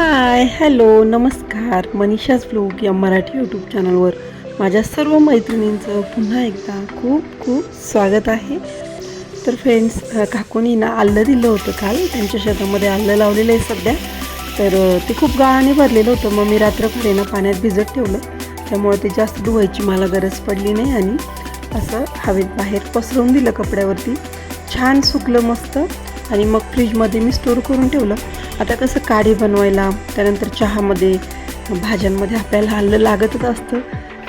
Hi hello नमस्कार. Manisha's blog या Marathi YouTube चॅनलवर माझ्या सर्व मैत्रिणींचं पुन्हा एकदा खूप खूप स्वागत आहे. तर फ्रेंड्स काकूनी ना दिलं होतं काल. त्यांच्या शेतामध्ये आल्लं लावलेलं आहे सध्या. तर ते खूप गाळाने भरलेलं होतं. मग मी रात्रभर ना पाण्यात भिजत ठेवलं. त्यामुळे ते जास्त धुवायची मला गरज पडली नाही आणि असं हवेत बाहेर पसरवून दिलं कपड्यावरती. छान सुकलं मस्त. आणि मग फ्रीजमध्ये मी स्टोर करून ठेवलं. आता कसं काढी बनवायला त्यानंतर चहामध्ये भाज्यांमध्ये आपल्याला हल्लं लागतच असतं.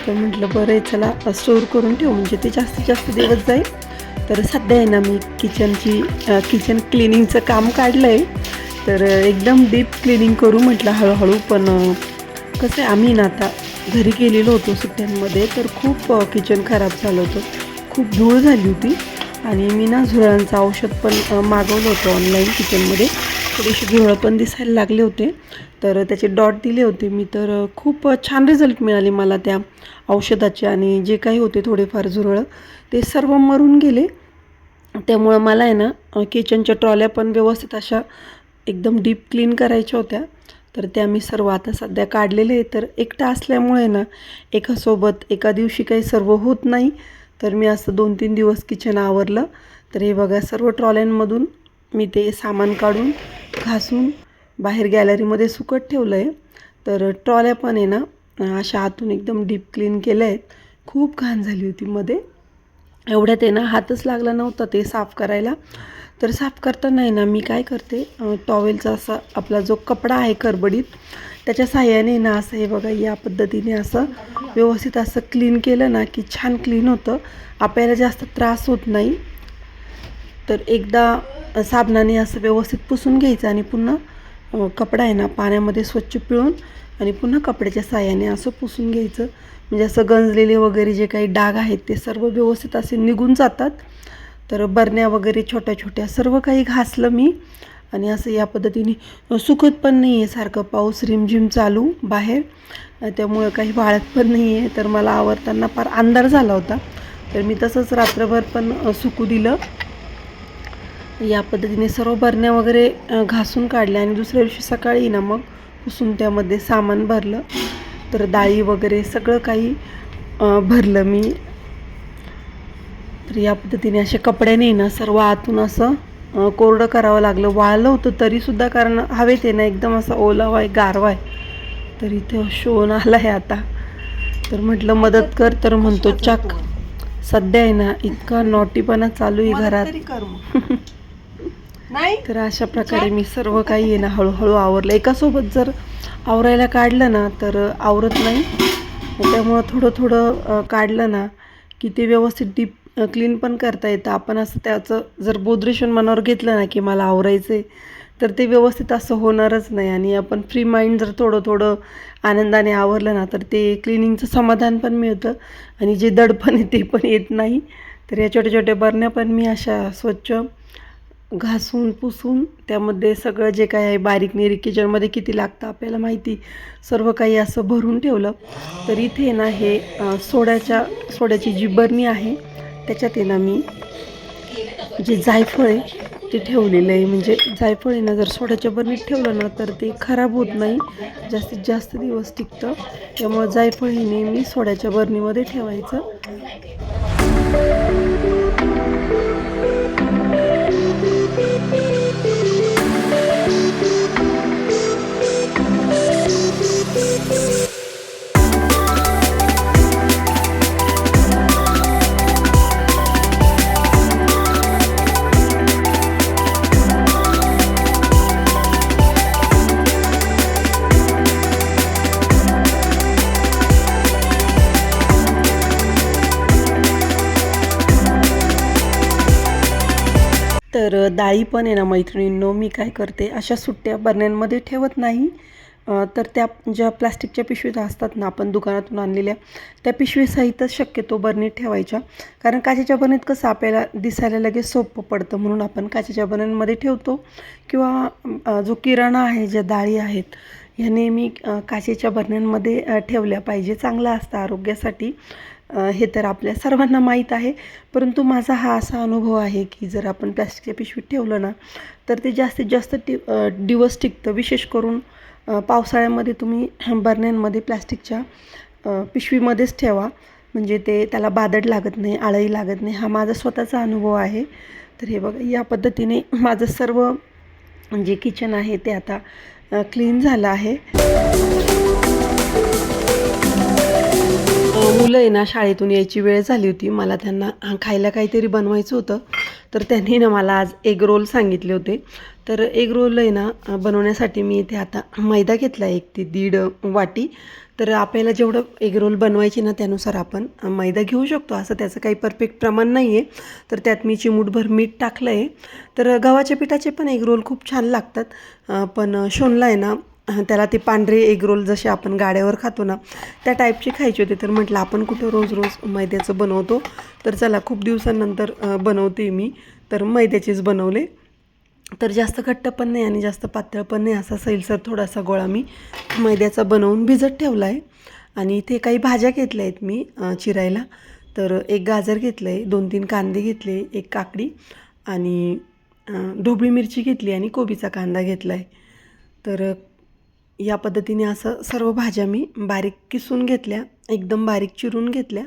तर म्हटलं बरं चला स्टोर करून ठेवू. म्हणजे ते जास्तीत जास्त दिवस जाईल. तर सध्या आहे ना मी किचनची किचन क्लिनिंगचं काम काढलं आहे तर एकदम डीप क्लिनिंग करू म्हटलं हळूहळू. पण कसं आहे आम्ही ना आता घरी गेलेलो होतो सुट्ट्यांमध्ये तर खूप किचन खराब झालं होतं. खूप धूळ झाली होती. आणि मी ना झुरळांचं औषध पण मागवलं होतं ऑनलाईन किचनमध्ये थोडीशी घुरळ पण दिसायला लागले होते. तर त्याचे डॉट दिले होते. मी तर खूप छान रिझल्ट मिळाले मला त्या औषधाचे आणि जे काही होते थोडेफार झुरळं ते सर्व मरून गेले. त्यामुळं मला आहे ना किचनच्या ट्रॉल्या पण व्यवस्थित अशा एकदम डीप क्लीन करायच्या होत्या. तर त्या मी सर्व आता सध्या काढलेले आहे तर एकटा असल्यामुळे ना एकासोबत एका दिवशी काही सर्व होत नाही. तर मी असं दोन तीन दिवस किचन आवरलं. तर हे बघा सर्व ट्रॉल्यांमधून मी ते सामान काढून घासून बाहेर गॅलरीमध्ये सुकत ठेवलं आहे तर ट्रॉल्या पण आहे ना अशा आतून एकदम डीप क्लीन केल्या. आहेत खूप घाण झाली होती मध्ये. एवढ्यात आहे ना हातच लागला नव्हता ते साफ करायला. तर साफ करताना आहे ना मी काय करते टॉवेलचा असा आपला जो कपडा आहे करबडीत त्याच्या साह्याने ना असं हे बघा या पद्धतीने असं व्यवस्थित असं क्लीन केलं ना की छान क्लीन होतं. आपल्याला जास्त त्रास होत नाही. तर एकदा साबणाने असं व्यवस्थित पुसून घ्यायचं आणि पुन्हा कपडा आहे ना पाण्यामध्ये स्वच्छ पिळून आणि पुन्हा कपड्याच्या साह्याने असं पुसून घ्यायचं. म्हणजे असं गंजलेले वगैरे जे काही डाग आहेत ते सर्व व्यवस्थित असे निघून जातात. तर बरण्या वगैरे छोट्या छोट्या सर्व काही घासलं मी आणि असं या पद्धतीने सुकत पण नाही आहे सारखं पाऊस रिमझिम चालू बाहेर. त्यामुळं काही वाळत पण नाही आहे. तर मला आवरताना फार अंधार झाला होता. तर मी तसंच रात्रभर पण सुकू दिलं. या पद्धतीने सर्व बरण्या वगैरे घासून काढल्या आणि दुसऱ्या दिवशी सकाळी ना मग पुसून त्यामध्ये सामान भरलं. तर डाळी वगैरे सगळं काही भरलं मी. तर या पद्धतीने अशा कपड्याने ना सर्व आतून असं कोरडं करावं लागलं. वाळलं होतं तरीसुद्धा कारण हवेत आहे ना एकदम असं ओलावा आहे गारवा आहे. तर इथे शोन आला आहे आता. तर म्हटलं मदत कर. तर म्हणतो चक. सध्या आहे ना इतका नॉटीपणा चालू आहे घरात. नाही? तर अशा प्रकारे मी सर्व काही आहे ना हळूहळू आवरलं. एकासोबत जर आवरायला काढलं ना तर आवरत नाही. त्यामुळं थोडं थोडं काढलं ना की ते व्यवस्थित डीप क्लीन पण करता येतं. आपण असं त्याचं जर बोद्रेशन मनावर घेतलं ना की मला आवरायचं आहे तर ते व्यवस्थित असं होणारच नाही. आणि आपण फ्री माइंड जर थोडं थोडं आनंदाने आवरलं ना तर ते क्लिनिंगचं समाधान पण मिळतं. आणि जे दडपण आहे ते पण येत नाही. तर या छोट्या छोट्या बरण्या पण मी अशा स्वच्छ घासून पुसून त्यामध्ये सगळं जे काय आहे बारीक निरीक किचनमध्ये किती लागतं आपल्याला माहिती सर्व काही असं भरून ठेवलं. तर इथे ना हे सोड्याच्या सोड्याची जी बरणी आहे त्याच्यात आहे ना मी जे जायफळ आहे ते ठेवलेलं आहे. म्हणजे जायफळ आहे ना जर सोड्याच्या बरणीत ठेवलं ना तर ते खराब होत नाही. जास्तीत जास्त दिवस टिकतं. त्यामुळं जायफळ हे नेहमी सोड्याच्या बरणीमध्ये ठेवायचं. तर डाळी पण आहे ना मैत्रिणींनो मी काय करते अशा सुट्ट्या बरण्यांमध्ये ठेवत नाही. तर त्या ज्या प्लास्टिकच्या पिशवीत असतात ना आपण दुकानातून आणलेल्या त्या पिशवीसहितच शक्यतो बरणीत ठेवायच्या. कारण काचेच्या बरणीत कसं आपल्याला दिसायला लगेच सोपं पडतं म्हणून आपण काचेच्या बरणीमध्ये ठेवतो. किंवा जो किराणा आहे ज्या डाळी आहेत ह्या नेहमी काचेच्या बरण्यांमध्ये ठेवल्या पाहिजे. चांगलं असतं आरोग्यासाठी. हे तर आपल्या सर्वांना माहीत आहे. परंतु माझा हा असा अनुभव आहे की जर आपण प्लॅस्टिकच्या पिशवीत ठेवलं ना तर ते जास्तीत जास्त टी दिवस टिकतं. विशेष करून पावसाळ्यामध्ये तुम्ही बरण्यांमध्ये प्लॅस्टिकच्या पिशवीमध्येच ठेवा. म्हणजे ते त्याला बादड लागत नाही आळही लागत नाही. हा माझा स्वतःचा अनुभव आहे. तर हे बघा या पद्धतीने माझं सर्व जे किचन आहे ते आता क्लीन झालं आहे. मुलं आहे ना शाळेतून यायची वेळ झाली होती. मला त्यांना खायला काहीतरी बनवायचं होतं. तर त्यांनी ना मला आज एग रोल सांगितले होते. तर एग रोल आहे ना बनवण्यासाठी मी इथे आता मैदा घेतला एक ते दीड वाटी. तर आपल्याला जेवढं एग रोल बनवायची ना त्यानुसार आपण मैदा घेऊ शकतो. असं त्याचं काही परफेक्ट प्रमाण नाही आहे तर त्यात मी चिमूटभर मीठ टाकलं आहे तर गव्हाच्या पिठाचे पण एग रोल खूप छान लागतात. पण शोनला आहे ना त्याला ते पांढरे एग रोल जसे आपण गाड्यावर खातो ना त्या टाईपची खायची होती. तर म्हटलं आपण कुठं रोज रोज मैद्याचं बनवतो? तर चला खूप दिवसांनंतर बनवते मी. तर मैद्याचेच बनवले. तर जास्त घट्ट पण नाही आणि जास्त पातळ पण नाही. असा सैलसर थोडासा गोळा मी मैद्याचा बनवून भिजत ठेवला आहे आणि इथे काही भाज्या घेतल्या आहेत मी चिरायला. तर एक गाजर घेतलं आहे दोन तीन कांदे घेतले एक काकडी आणि ढोबळी मिरची घेतली आणि कोबीचा कांदा घेतला आहे तर या पद्धतीने असं सर्व भाज्या मी बारीक किसून घेतल्या एकदम बारीक चिरून घेतल्या.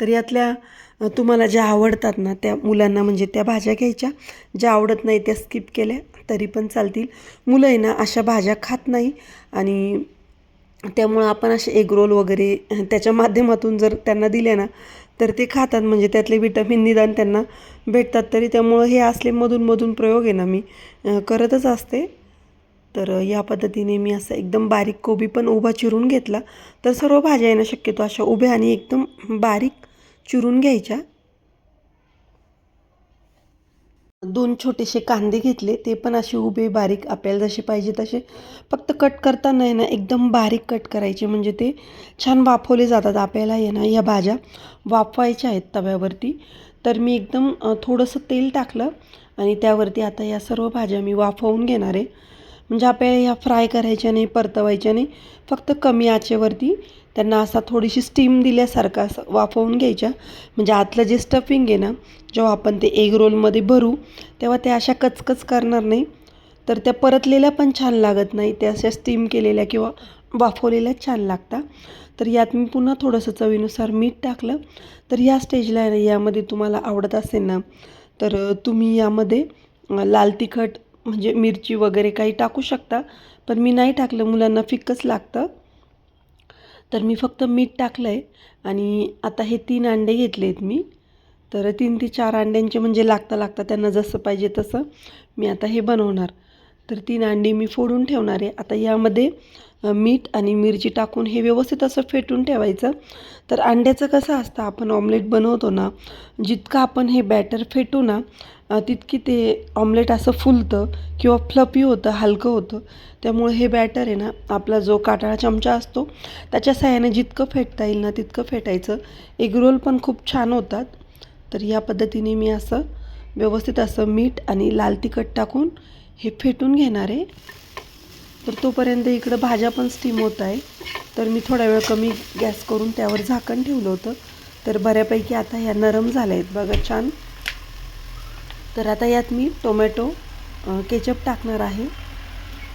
तर यातल्या तुम्हाला ज्या आवडतात ना त्या मुलांना म्हणजे त्या भाज्या घ्यायच्या. ज्या आवडत नाही त्या स्किप केल्या तरी पण चालतील. मुलं आहे ना अशा भाज्या खात नाही आणि त्यामुळं आपण असे एग रोल वगैरे त्याच्या माध्यमातून जर त्यांना दिले ना तर ते खातात. म्हणजे त्यातले विटॅमिन निदान त्यांना भेटतात. तरी त्यामुळं हे असले मधूनमधून प्रयोग आहे ना मी करतच असते. तर या पद्धतीने मी असं एकदम बारीक कोबी पण उभा चिरून घेतला. तर सर्व भाज्या येणं शक्यतो अशा उभ्या आणि एकदम बारीक चिरून घ्यायच्या. दोन छोटेसे कांदे घेतले. ते पण असे उभे बारीक आपल्याला जसे पाहिजे तसे. फक्त कट करताना आहे ना एकदम बारीक कट करायचे. म्हणजे ते छान वाफवले जातात आपल्याला आहे ना या भाज्या. वाफवायच्या आहेत तव्यावरती. तर मी एकदम थोडंसं तेल टाकलं. आणि त्यावरती आता या सर्व भाज्या मी वाफवून घेणार आहे. म्हणजे आपल्याला ह्या फ्राय करायच्या नाही परतवायच्या नाही फक्त कमी आचेवरती त्यांना असा थोडीशी स्टीम दिल्यासारखा असं वाफवून घ्यायच्या. म्हणजे आतलं जे स्टफिंग आहे ना जेव्हा आपण ते एग रोलमध्ये भरू तेव्हा त्या अशा कचकच करणार नाही. तर त्या परतलेल्या पण छान लागत नाही त्या अशा स्टीम केलेल्या किंवा वाफवलेल्या छान लागतात तर यात मी पुन्हा थोडंसं चवीनुसार मीठ टाकलं. तर या स्टेजला यामध्ये तुम्हाला आवडत असेल ना तर तुम्ही यामध्ये लाल तिखट म्हणजे मिरची वगैरे काही टाकू शकता पण मी नाही टाकलं मुलांना फिक्कच लागतं. तर मी फक्त मीठ टाकलं आहे आणि आता हे तीन अंडे घेतले आहेत मी. तर तीन ते चार अंड्यांचे म्हणजे लागता लागता त्यांना जसं पाहिजे तसं मी आता हे बनवणार. तर तीन अंडी मी फोडून ठेवणार आहे. आता यामध्ये मीठ आणि मिरची टाकून हे व्यवस्थित असं फेटून ठेवायचं. तर अंड्याचं कसं असतं आपण ऑमलेट बनवतो ना जितकं आपण हे बॅटर फेटू ना तितकी ते ऑमलेट असं फुलतं किंवा फ्लपी होतं हलकं होतं. त्यामुळे हे बॅटर आहे ना आपला जो काटाळा चमचा असतो त्याच्या सहाय्याने जितकं फेटता येईल ना तितकं फेटायचं. एग रोल पण खूप छान होतात. तर या पद्धतीने मी असं व्यवस्थित असं मीठ आणि लाल तिखट टाकून हे फेटून घेणार आहे. तर तोपर्यंत इकडं भाज्या पण स्टीम होत आहे. तर मी थोडा वेळ कमी गॅस करून त्यावर झाकण ठेवलं होतं. तर बऱ्यापैकी आता ह्या नरम झाल्या आहेत बघा छान. तर आता यात मी टोमॅटो केचप टाकणार आहे.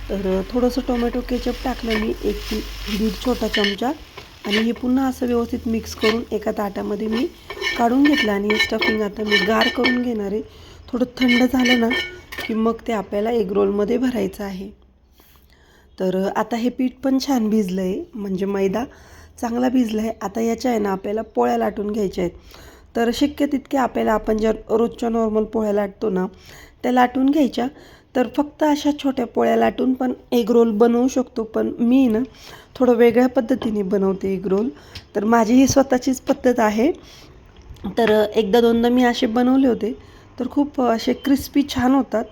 तर थोडंसं टोमॅटो केचप टाकलं मी एक दीड छोटा चमचा. आणि हे पुन्हा असं व्यवस्थित मिक्स करून एका ताटामध्ये मी काढून घेतलं आणि हे स्टफिंग आता मी गार करून घेणार आहे. थोडं थंड झालं ना की मग ते आपल्याला एग रोलमध्ये भरायचं आहे. तर आता हे पीठ पण छान भिजलं आहे म्हणजे मैदा चांगला भिजला आहे आता याच्या आहे ना आपल्याला पोळ्या लाटून घ्यायच्या आहेत. तर शक्य तितके आपल्याला आपण ज्या रोजच्या नॉर्मल पोळ्या लाटतो ना त्या लाटून घ्यायच्या. तर फक्त अशा छोट्या पोळ्या लाटून पण एग रोल बनवू शकतो. पण मी ना थोडं वेगळ्या पद्धतीने बनवते एग रोल तर माझी ही स्वतःचीच पद्धत आहे. तर एकदा दोनदा मी असे बनवले होते. तर खूप असे क्रिस्पी छान होतात.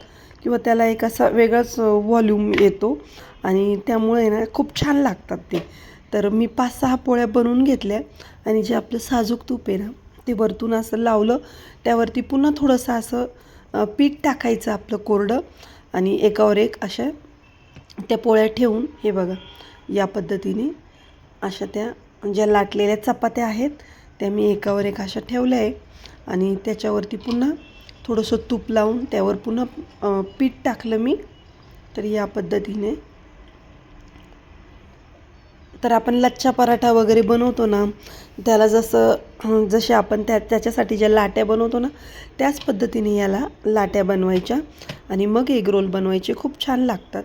किंवा त्याला एक असा वेगळाच व्हॉल्यूम येतो. आणि त्यामुळे ना खूप छान लागतात ते. तर मी पाच सहा पोळ्या बनवून घेतल्या आणि जे आपलं साजूक तूप आहे ना ते वरतून असं लावलं. त्यावरती पुन्हा थोडंसं असं पीठ टाकायचं आपलं कोरडं आणि एकावर एक अशा त्या पोळ्या ठेवून हे बघा या पद्धतीने अशा त्या ज्या लाटलेल्या चपात्या आहेत त्या मी एकावर एक अशा ठेवल्या आहे. आणि त्याच्यावरती पुन्हा थोडंसं तूप लावून त्यावर पुन्हा पीठ टाकलं मी. तर या पद्धतीने तर आपण लच्छा पराठा वगैरे बनवतो ना त्याला जसं जसे आपण त्या त्याच्यासाठी ज्या लाट्या बनवतो ना त्याच पद्धतीने याला लाट्या बनवायच्या आणि मग एग रोल बनवायचे. खूप छान लागतात.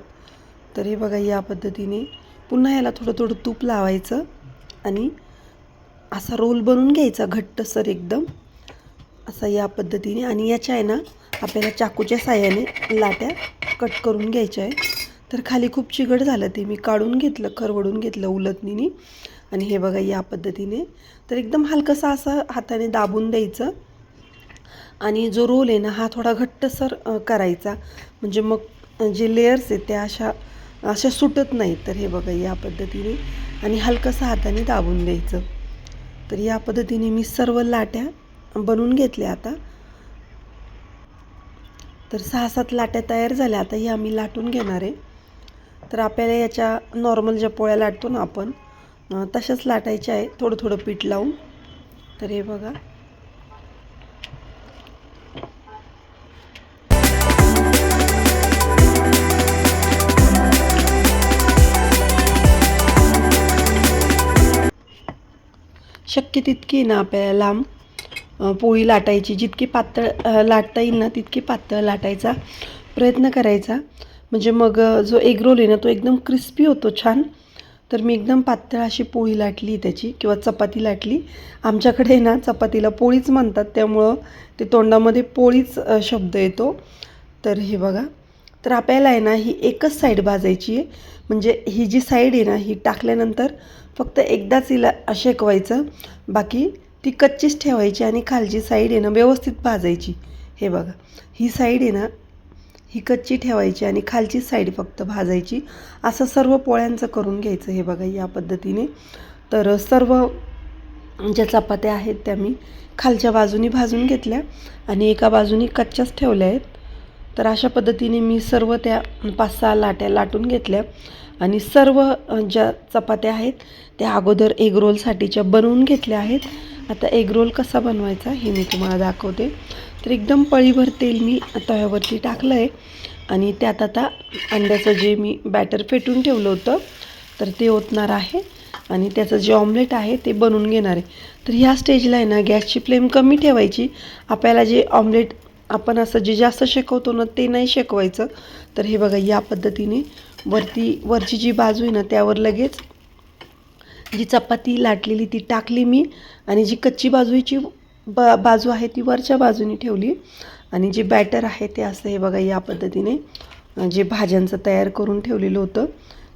तर हे बघा या पद्धतीने पुन्हा याला थोडं थोडं तूप लावायचं आणि असा रोल बनवून घ्यायचा घट्टसर एकदम. असा या पद्धतीने आणि याच्या आहे ना आपल्याला चाकूच्या साह्याने लाट्या कट करून घ्यायच्या आहे तर खाली खूप चिघड झालं ते. मी काढून घेतलं खरवडून घेतलं उलटणीने आणि हे बघा या पद्धतीने. तर एकदम हलकंसं असं हाताने दाबून द्यायचं. आणि जो रोल आहे ना हा थोडा घट्टसर करायचा. म्हणजे मग जे लेयर्स आहेत त्या अशा अशा सुटत नाहीत. तर हे बघा या पद्धतीने. आणि हलकंसं हाताने दाबून द्यायचं. तर या पद्धतीने मी सर्व लाट्या बनवून घेतल्या आता. तर सहा सात लाट्या तयार झाल्या. आता या आम्ही लाटून घेणार आहे. तर आपल्याला याच्या नॉर्मल ज्या पोळ्या लाटतो ना आपण तशाच लाटायच्या आहे थोडं थोडं पीठ लावून. तर हे बघा. शक्य तितकी ना आपल्याला लांब पोळी लाटायची. जितकी पातळ लाटता येईल ना तितकी पातळ लाटायचा प्रयत्न करायचा. म्हणजे मग जो एग रोल आहे ना तो एकदम क्रिस्पी होतो छान. तर मी एकदम पातळ अशी पोळी लाटली त्याची किंवा चपाती लाटली. आमच्याकडे ना चपातीला पोळीच म्हणतात त्यामुळं ते तोंडामध्ये पोळीच शब्द येतो. तर हे बघा. तर आपल्याला आहे ना ही एकच साईड भाजायची आहे. म्हणजे ही जी साईड आहे ना ही टाकल्यानंतर फक्त एकदाच हिला शेकवायचं. बाकी ती कच्चीच ठेवायची आणि खालची साईड आहे ना व्यवस्थित भाजायची. हे बघा. ही साईड आहे ना ही कच्ची ठेवायची आणि खालची साईड फक्त भाजायची. असं सर्व पोळ्यांचं करून घ्यायचं हे बघा या पद्धतीने. तर सर्व ज्या चपात्या आहेत त्या मी खालच्या बाजूनी भाजून घेतल्या आणि एका बाजूनी कच्च्याच ठेवल्या आहेत. तर अशा पद्धतीने मी सर्व त्या पाच सहा लाट्या लाटून घेतल्या आणि सर्व ज्या चपात्या आहेत त्या अगोदर एग रोलसाठीच्या बनवून घेतल्या आहेत. आता एग रोल कसा बनवायचा हे मी तुम्हाला दाखवते. तर एकदम पळीभर तेल मी तव्यावरती टाकलं आहे आणि त्यात आता अंड्याचं जे मी बॅटर फेटून ठेवलं होतं तर ते ओतणार आहे. आणि त्याचं जे ऑमलेट आहे ते बनवून घेणार आहे. तर ह्या स्टेजला आहे ना गॅसची फ्लेम कमी ठेवायची. आपल्याला जे ऑमलेट आपण असं जे जास्त शेकवतो ना ते नाही शेकवायचं. तर हे बघा या पद्धतीने वरती वरची जी बाजू आहे ना त्यावर लगेच जी चपाती लाटलेली ती टाकली मी. आणि जी कच्ची बाजूची ब बाजू आहे ती वरच्या बाजूने ठेवली. आणि जे बॅटर आहे ते असं हे बघा या पद्धतीने जे भाज्यांचं तयार करून ठेवलेलं होतं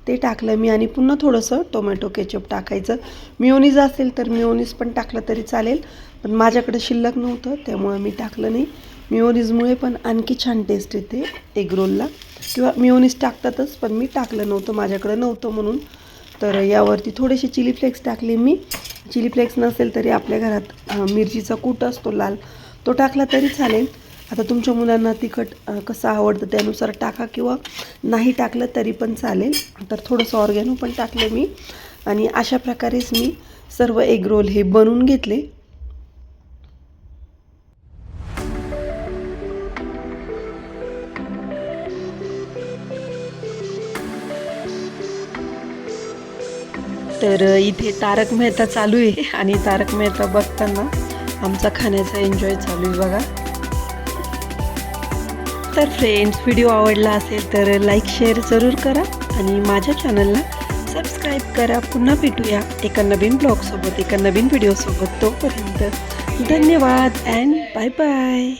ते टाकलं मी आणि पुन्हा थोडंसं टोमॅटो केचप टाकायचं. मिओनीज असेल तर मिओनीज पण टाकलं तरी चालेल पण माझ्याकडे शिल्लक नव्हतं त्यामुळं मी टाकलं नाही. मिओनीजमुळे पण आणखी छान टेस्ट येते एग रोलला किंवा मिओनीज टाकतातच पण मी टाकलं नव्हतं माझ्याकडं नव्हतं म्हणून. तर यावरती थोडेसे चिली फ्लेक्स टाकले मी. चिली फ्लेक्स नसेल तरी आपल्या घरात मिरचीचा कूट असतो लाल तो टाकला तरी चालेल. आता तुमच्या मुलांना तिखट कसं आवडतं त्यानुसार टाका किंवा नाही टाकलं तरी पण चालेल. तर थोडंसं ऑर्गॅनो पण टाकलं मी. आणि अशा प्रकारेच मी सर्व एग रोल हे बनवून घेतले. तर इथे तारक मेहता चालू आहे. आणि तारक मेहता बघताना आमचा खाण्याचा एन्जॉय चालू आहे बघा. तर फ्रेंड्स व्हिडिओ आवडला असेल तर लाईक शेअर जरूर करा. आणि माझ्या चॅनलला सबस्क्राईब करा. पुन्हा भेटूया एका नवीन ब्लॉगसोबत एका नवीन व्हिडिओसोबत तोपर्यंत धन्यवाद अँड बाय बाय